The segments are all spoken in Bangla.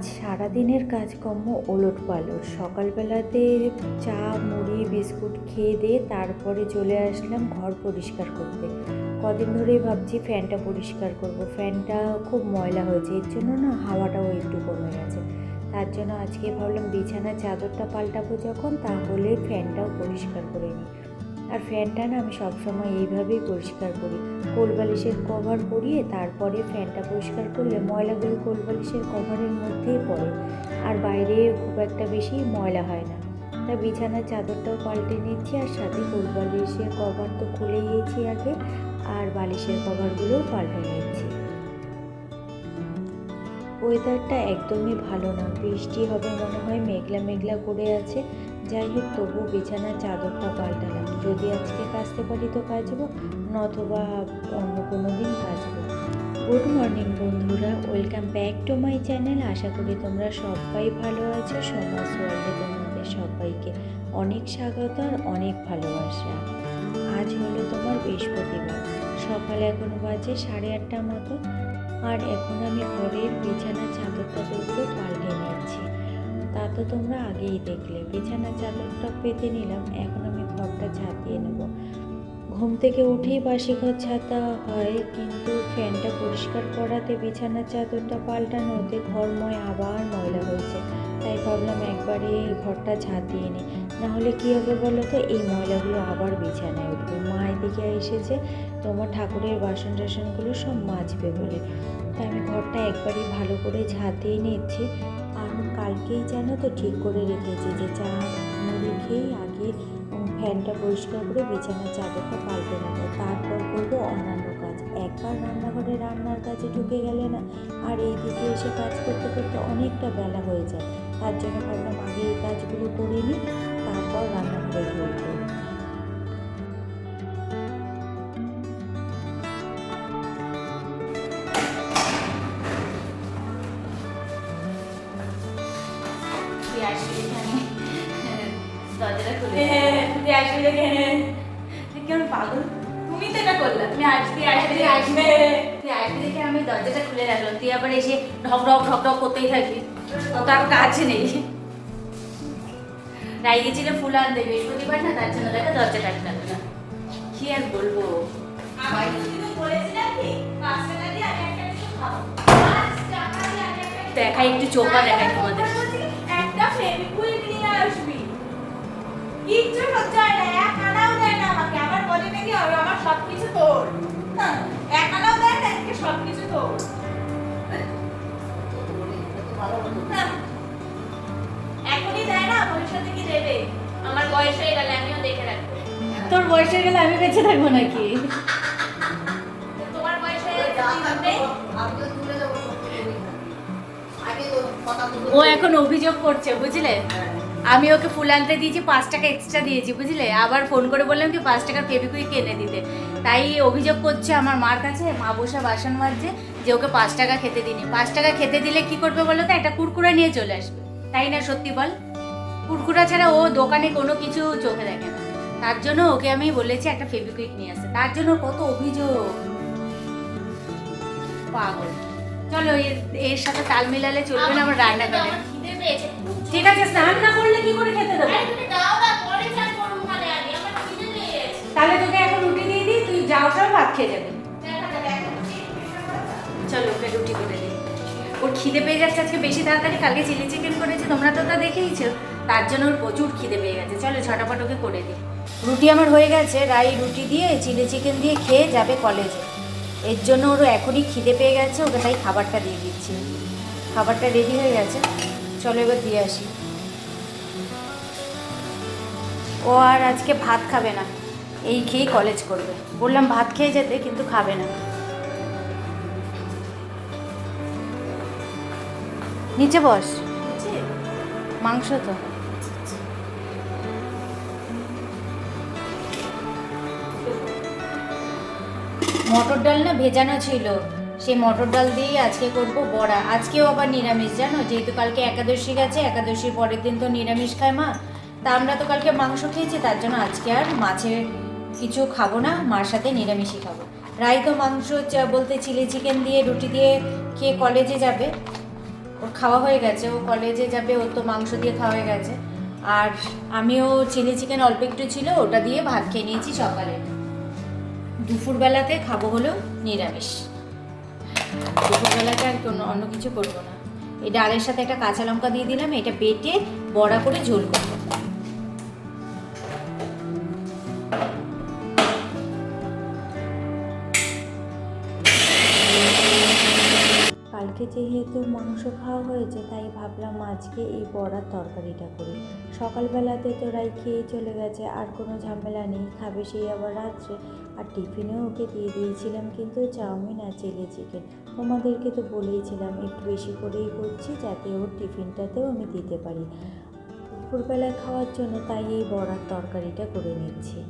আজ সারাদিনের কাজকর্ম ওলট পালট সকালবেলাতে চা, মুড়ি, বিস্কুট খেয়ে দিয়ে তারপরে চলে আসলাম ঘর পরিষ্কার করতে। কদিন ধরেই ভাবছি ফ্যানটা পরিষ্কার করব। ফ্যানটা খুব ময়লা হয়েছে, এর জন্য না হাওয়াটাও একটু কমে গেছে। তার জন্য আজকে ভাবলাম বিছানার চাদরটা পাল্টাবো যখন, তাহলে ফ্যানটাও পরিষ্কার করে নিই। আর ফ্যানটা না আমি সবসময় এইভাবেই পরিষ্কার করি। কোলবালিশের কভার পরিয়ে তারপরে ফ্যানটা পরিষ্কার করলে ময়লাগুলো কোলবালিশের কভারের মধ্যেই পড়ে। আর বাইরে খুব একটা বেশি ময়লা হয় না। তা বিছানার চাদরটাও পাল্টে নিচ্ছি আর সাথে কোলবালিশের কভার তো খুলে গিয়েছি আগে। আর বালিশের কভারগুলোও পাল্টে নিচ্ছি। ওয়েদারটা একদমই ভালো না। বৃষ্টি হবে মনে হয় মেঘলা মেঘলা করে আছে। যাই হোক তবু বিছানার চাদরটা পাল্টালাম। যদি আজকে কাচতে পারি তো কাচবো, নতবা অন্য কোনো দিন কাচবো। গুড মর্নিং বন্ধুরা। Welcome back to my channel আশা করি তোমরা সবাই ভালো আছো। সমাজ ওয়ার্ল্ডে তোমাদের সবাইকে অনেক স্বাগত আর অনেক ভালোবাসা। আজ হলো তোমার বৃহস্পতিবার। সকালে এখন বাজে সাড়ে আটটা মতো। আর এখন আমি ঘরের বিছানা চাদর টাদরগুলো পাল্টে নিচ্ছি তা তো তোমরা আগেই দেখলে। বিছানা চাদরটা পেতে নিলাম, এখন আমি ঘরটা ঝাঁপিয়ে নেব। ঘুম থেকে উঠেই বাসি ঘর ছাতা হয়, কিন্তু ফ্যানটা পরিষ্কার করাতে বিছানার চাদরটা পাল্টানোতে ঘরময় আবার ময়লা হয়েছে। তাই ভাবলাম একবারে ঘরটা ঝাঁটিয়ে নিই। নাহলে কী হবে বলো তো? এই ময়লাগুলো আবার বিছানায় উঠবে। মা এদিকে এসেছে তোমার ঠাকুরের বাসন টাসনগুলো সব মাজবে বলে। তাই আমি ঘরটা একবারই ভালো করে ঝাঁটিয়ে নিচ্ছি। আর কালকেই জানো তো ঠিক করে রেখেছি যে চা মুড়ি খেয়েই আগে ফ্যানটা পরিষ্কার করে বিছানার চাদরটা পাল্টে নেব। তারপর করব অন্যান্য কাজ। একবার রান্নাঘরে রান্নার কাজে ঢুকে গেলে না, আর এই দিকে এসে কাজ করতে করতে অনেকটা বেলা হয়ে যায়। তার জন্য ভাবলাম আগে এই কাজগুলো করে নিই তারপর রান্নাঘরে আসবি এখানে? তুই কেমন পাগল? তুমি তো এটা করলে। তুমি আসবি আসবি। আসবে। আসবি দেখে আমি দরজাটা খুলে রাখলাম। তুই আবার এসে ঢক ঢক ঢক ঢক করতেই থাকবি। তো তার কাজ নেই। রাই গেছিল ফুল আনতে বৃহস্পতিবার না তার জন্য দেখো দরজা রাখলাম না। কি আর বলব? দেখাই একটু চোখা দেখাই তোমাদের। একটা ফেভিকুইক নিয়ে আসবি। কিচ্ছু সহ্য হয় না এক আনাও দেয় না আমাকে। আবার বলে নাকি আমার সবকিছু তোর। হ্যাঁ, এক আনাও দেয় এদিকে সবকিছু হ্যাঁ। এখনই দেয় না ভবিষ্যতে কি দেবে আমার বয়স হয়ে গেলে আমিও দেখে রাখব তোর বয়স হয়ে গেলে আমি বেঁচে থাকব নাকি তোমার বয়স হয়ে হবে? ও এখন অভিযোগ করছে বুঝলে আমি ওকে ফুল আনতে দিয়েছি পাঁচ টাকা এক্সট্রা দিয়েছি বুঝলে? আবার ফোন করে বললাম কি পাঁচ টাকার ফেবিকুইক এনে দিতে। তাই অভিযোগ করছে আমার মার কাছে মা বসে বাসন মাজছে যে ওকে পাঁচ টাকা খেতে দিনি পাঁচ টাকা খেতে দিলে কি করবে বলো তো? একটা কুরকুরা নিয়ে চলে আসবে। তাই না সত্যি বল? কুরকুরা ছাড়া ও দোকানে কোনো কিছু চোখে দেখে না। তার জন্য ওকে আমি বলেছি একটা ফেবিকুইক নিয়ে আসতে। তার জন্য কত অভিযোগ? পাগল। চলো এর- এর সাথে তাল মিলালে চলবে না আমার রান্না করে পেয়েছে। ঠিক আছে স্নান না করলে কি করে খেতে দেবো? তুমি দাও না পরে চান করব মানে আগে আমার খিদে পেয়েছে। তাহলে তোকে এখন রুটি দিয়ে দিই তুই যাওয়ার সময় ভাত খেয়ে যাবি। চলো ওকে রুটি করে দিই। ওর খিদে পেয়ে যাচ্ছে আজকে বেশি তাড়াতাড়ি কালকে চিলি চিকেন করেছে তোমরা তো তা দেখেইছো। তার জন্য ওর প্রচুর খিদে পেয়ে গেছে। চলো ছটাপট ওকে করে দিই। রুটি আমার হয়ে গেছে রাই রুটি দিয়ে চিলি চিকেন দিয়ে খেয়ে যাবে কলেজে। এর জন্য ওর এখনই খিদে পেয়ে গেছে ওকে তাই খাবারটা দিয়ে দিচ্ছি। খাবারটা রেডি হয়ে গেছে। চলো এবার দিয়ে আসি। ও আর আজকে ভাত খাবে না। এই খেয়েই কলেজ করবে। বললাম ভাত খেয়ে যেতে কিন্তু খাবে না। নিচে বস। মাংস তো। মটর ডাল না ভেজানো ছিল? সেই মটর ডাল দিয়েই আজকে করব বড়া। আজকেও আবার নিরামিষ, জানো? যেহেতু কালকে একাদশী গেছে, একাদশীর পরের দিন তো নিরামিষ খায় মা। তা আমরা তো কালকে মাংস খেয়েছি, তার জন্য আজকে আর মাছের কিছু খাব না, মার সাথে নিরামিষই খাব। রাই তো মাংস বলতে চিলি চিকেন দিয়ে, রুটি দিয়ে খেয়ে কলেজে যাবে? ওর খাওয়া হয়ে গেছে, ও কলেজে যাবে, ওর তো মাংস দিয়ে খাওয়া হয়ে গেছে। আর আমিও চিলি চিকেন অল্প একটু ছিল, ওটা দিয়ে ভাত খেয়ে নিয়েছি সকালে। দুপুরবেলাতে খাব হলো নিরামিষ। দুপুরবেলাতে আর কোনো অন্য কিছু করব না। এই ডালের সাথে একটা কাঁচা লঙ্কা দিয়ে দিলাম, এটা বেটে বড়া করে ঝোল করব। কালকে যেহেতু মাংস খাওয়া হয়েছে, তাই ভাবলাম আজকে এই বড়ার তরকারিটা করি। সকালবেলাতে তো রাই খেয়ে চলে গেছে, আর কোনো ঝামেলা নেই। খাবে সেই আবার রাত্রে। আর টিফিনেও ওকে দিয়ে দিয়েছিলাম, কিন্তু চাউমিন আর চিলি চিকেন। তোমাদেরকে তো বলেইছিলাম, একটু বেশি করেই করছি যাতে ওর টিফিনটাতেও আমি দিতে পারি। দুপুরবেলায় খাওয়ার জন্য তাই এই বড়ার তরকারিটা করে নিচ্ছি।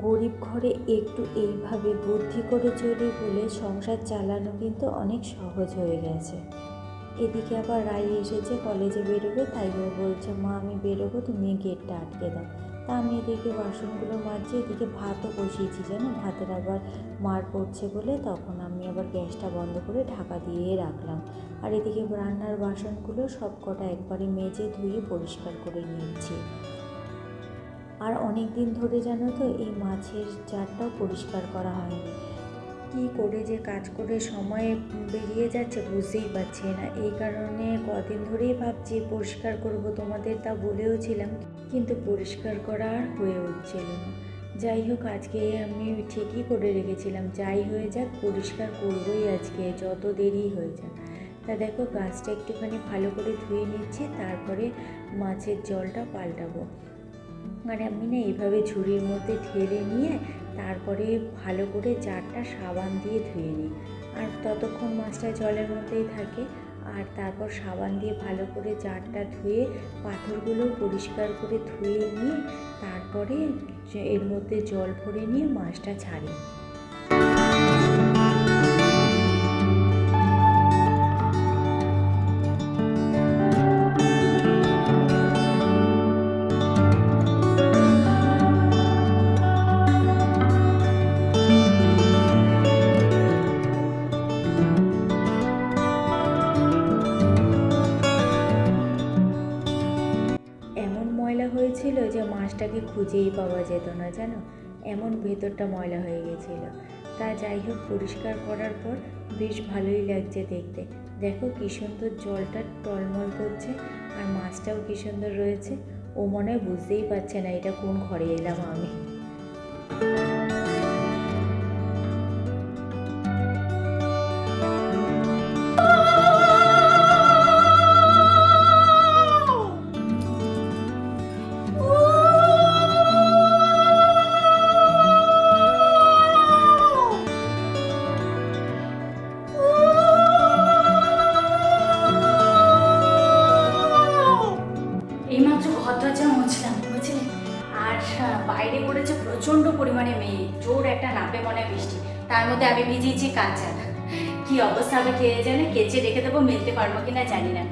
গরিব ঘরে একটু এইভাবে বুদ্ধি করে চলি বলে সংসার চালানো কিন্তু অনেক সহজ হয়ে গেছে। এদিকে আবার রায় এসেছে, কলেজে বেরোবে, তাই ও বলছে, মা, আমি বেরোবো, তুমি গেটটা আটকে দাও। তা আমি এদিকে বাসনগুলো মাজছি, এদিকে ভাতও বসিয়েছি, জানো? ভাতের আবার মার পড়ছে বলে তখন আমি আবার গ্যাসটা বন্ধ করে ঢাকা দিয়ে রাখলাম। আর এদিকে রান্নার বাসনগুলো সব কটা একবারে মেজে ধুয়ে পরিষ্কার করে নিচ্ছি আর অনেক দিন ধরে জানো তো, এই মাছের জারটাও পরিষ্কার করা হয়নি। কি করে যে কাজ করে সময় বেরিয়ে যাচ্ছে বুঝতেই পারছি না। এই কারণে কদিন ধরেই ভাবছি পরিষ্কার করব তোমাদের তা বলেও ছিলাম কিন্তু পরিষ্কার করা আর হয়ে উঠছিল না। যাই হোক, আজকে আমি ঠিকই করে রেখেছিলাম। যাই হয়ে যাক, পরিষ্কার করবই আজকে, যত দেরি হয়ে যাক। তা দেখো, গাছটা একটুখানি ভালো করে ধুয়ে নিচ্ছি, তারপরে মাছের জলটা পাল্টাবো। মানে আমি না এইভাবে ঝুড়ির মধ্যে ঢেলে নিয়ে, তারপরে ভালো করে জারটা সাবান দিয়ে ধুয়ে নিই। আর ততক্ষণ মাছটা জলের মধ্যেই থাকে। আর তারপর সাবান দিয়ে ভালো করে জারটা ধুয়ে পাথরগুলো পরিষ্কার করে ধুয়ে নিয়ে তারপরে এর মধ্যে জল ভরে নিয়ে মাছটা ছাড়ি। মাছটাকে খুঁজেই পাওয়া যেত না জানো এমন ভেতরটা ময়লা হয়ে গেছিল। তা যাই হোক, পরিষ্কার করার পর বেশ ভালোই লাগছে দেখতে। দেখো কী সুন্দর জলটা টলমল করছে, আর মাছটাও কী সুন্দর রয়েছে। ও মনে হয় বুঝতেই পারছে না এটা কোন ঘরে এলাম আমি। এইমাত্র ঘর দরজা মুছলাম, বুঝলে? আর বাইরে পড়েছে প্রচণ্ড পরিমাণে মেয়ে জোর একটা নাপে মনে বৃষ্টি। তার মধ্যে আমি ভিজিয়েছি কাঁচা কি অবস্থা হবে কে জানে, কেচে রেখে দেবো, মেলতে পারব কিনা জানি না।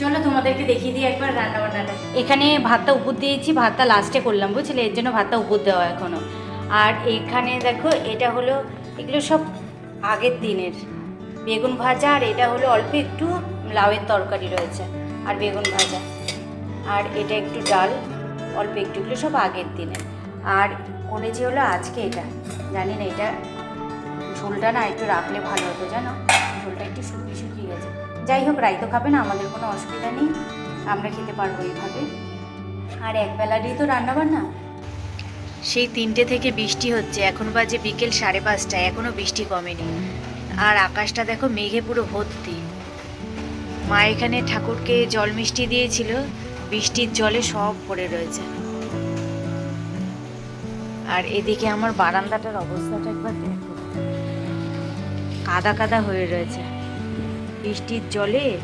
চলো তোমাদেরকে দেখিয়ে দিই একবার রান্না বান্নাটা এখানে ভাতটা উপর দিয়েছি, ভাতটা লাস্টে করলাম, বুঝলে? এর জন্য ভাতটা উপর দেওয়া এখনও। আর এখানে দেখো, এটা হলো, এগুলো সব আগের দিনের। বেগুন ভাজা, আর এটা হলো অল্প একটু লাউয়ের তরকারি রয়েছে, আর বেগুন ভাজা। আর এটা একটু ডাল, অল্প একটু এগুলো সব আগের দিনে। আর করেছি হলো আজকে এটা, জানি না এটা ঝোলটা না একটু রাখলে ভালো হতো, জানো? ঝোলটা একটু শুকিয়ে শুকিয়ে গেছে। যাই হোক রাই তো খাবে না, আমাদের কোনো অসুবিধা নেই, আমরা খেতে পারব এইভাবে। আর একবেলারই তো রান্না বান্না সেই তিনটে থেকে বৃষ্টি হচ্ছে, এখন বাজে বিকেল সাড়ে পাঁচটা এখনও বৃষ্টি কমেনি। আর আকাশটা দেখো মেঘে পুরো ভর্তি। মা এখানে ঠাকুরকে জল মিষ্টি দিয়েছিল বৃষ্টির জলে সব পড়ে রয়েছে। আর এদিকে আমার বারান্দাটার অবস্থাটা একবার দেখো। কাদা কাদা হয়ে রয়েছে। বৃষ্টির জলে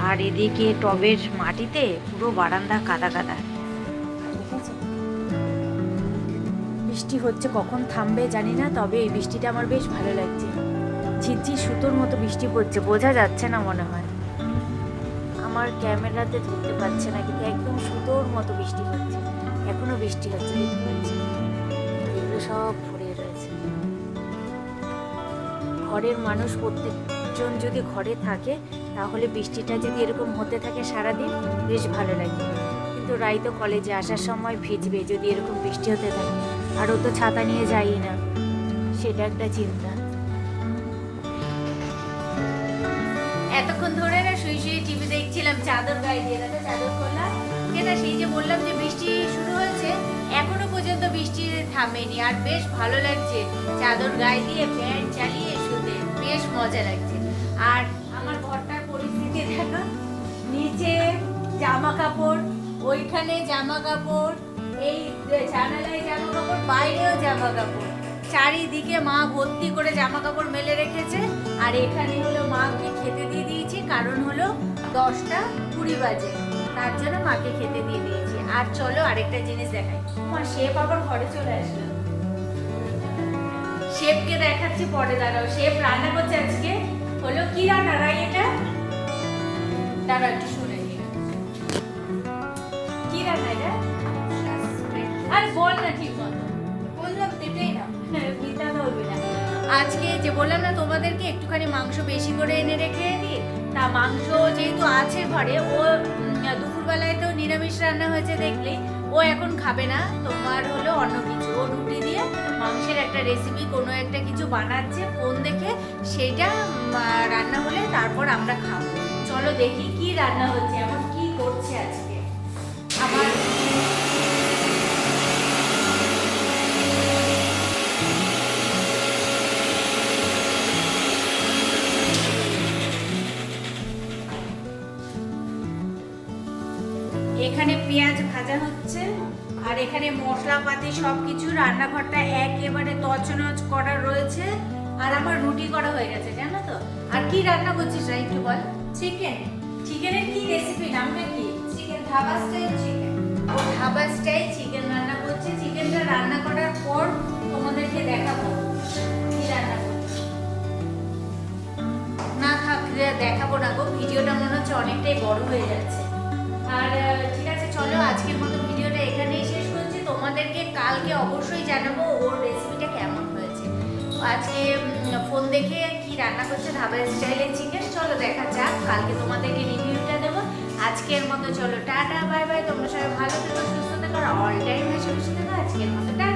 আর এদিকে টবের মাটিতে পুরো বারান্দা কাদা কাদা। বৃষ্টি হচ্ছে কখন থামবে জানি না, তবে এই বৃষ্টিটা আমার বেশ ভালো লাগছে। ঝিরঝির সুতোর মতো বৃষ্টি পড়ছে, বোঝা যাচ্ছে না মনে হয়। আমার ক্যামেরাতে ধরতে পারছে না, কিন্তু একদম সুতোর মতো বৃষ্টি হচ্ছে। এখনও বৃষ্টি হচ্ছে, দেখতে পাচ্ছি। এগুলো সব ভরে রয়েছে। ঘরের মানুষ প্রত্যেকজন যদি ঘরে থাকে, তাহলে বৃষ্টিটা যদি এরকম হতে থাকে সারাদিন, বেশ ভালো লাগে। কিন্তু রাই তো কলেজে আসার সময় ভিজবে যদি এরকম বৃষ্টি হতে থাকে। আর ও তো ছাতা নিয়ে যাই না। সেটা একটা চিন্তা। চাদর গায়ে দিয়ে দেখো চাদর করলাম কেনা সেই যে বললাম যে বৃষ্টি শুরু হয়েছে, এখনও পর্যন্ত বৃষ্টি থামেনি। আর বেশ ভালো লাগছে চাদর গায়ে দিয়ে ফ্যান চালিয়ে শুতে। বেশ মজা লাগছে। আর আমার ঘরটার পরিস্থিতি দেখো, নিচে জামা কাপড় ওইখানে জামা কাপড় এই জানালায় জামা কাপড় বাইরেও জামা কাপড় চারিদিকে মা ভর্তি করে জামা কাপড় মেলে রেখেছে। আর এখানে হলো মাকে খেতে দিয়ে দিয়েছি, কারণ হলো দশটা কুড়ি বাজে। তার জন্য মাকে খেতে দিয়ে দিয়েছি। আর চলো আরেকটা জিনিস দেখাই। মা শেপ আবার ঘরে চলে আসলো। শেফকে দেখাচ্ছি, পরে দাঁড়াও। শেফ রান্না করছে আজকে। হলো কি রান্না, রাই এটা? দাঁড়াও, একটু শুনে কি রান্না এটা? আর বল না, ঠিক মতো আজকে যে বললাম না, তোমাদেরকে একটুখানি মাংস বেশি করে এনে রেখে দিই। তা মাংস যেহেতু আছে ঘরে, ও দুপুরবেলায় তো নিরামিষ রান্না হয়েছে দেখলে ও এখন খাবে না, তোমার হলো অন্য কিছু। ও রুটি দিয়ে মাংসের একটা রেসিপি কোনো একটা কিছু বানাচ্ছে ফোন দেখে সেটা রান্না হলে তারপর আমরা খাব। চলো দেখি কি রান্না হচ্ছে, এখন কি করছে আজকে। আমার আর এখানে মশলাপাতি সব কিছু রান্নাঘরটা একেবারে তছনছ করা রয়েছে। আর আমার রুটি করা হয়ে গেছে, জানো তো? আর কি রান্না করছিস একটু বল। চিকেন চিকেনের কি রেসিপি নামটা কি? Chicken dhaba style chicken dhaba style chicken রান্না করছে। চিকেনটা রান্না করার পর তোমাদেরকে দেখাবো না দেখাবো না গো। ভিডিওটা মনে হচ্ছে অনেকটাই বড় হয়ে যাচ্ছে। আর ঠিক আছে, চলো আজকের মতো তোমাদেরকে কালকে অবশ্যই জানাব ওর রেসিপিটা কেমন হয়েছে। আজকে ফোন দেখে কি রান্না করছে ধাবা স্টাইলের চিকেন চলো দেখা যাক, কালকে তোমাদেরকে রিভিউটা দেবো। আজকের মতো চলো, টাটা বাই বাই তোমরা সবাই ভালো থেকো, সুস্থ থেকো অল টাইম হেসে বসে থেকো। আজকের মতো, টাটা।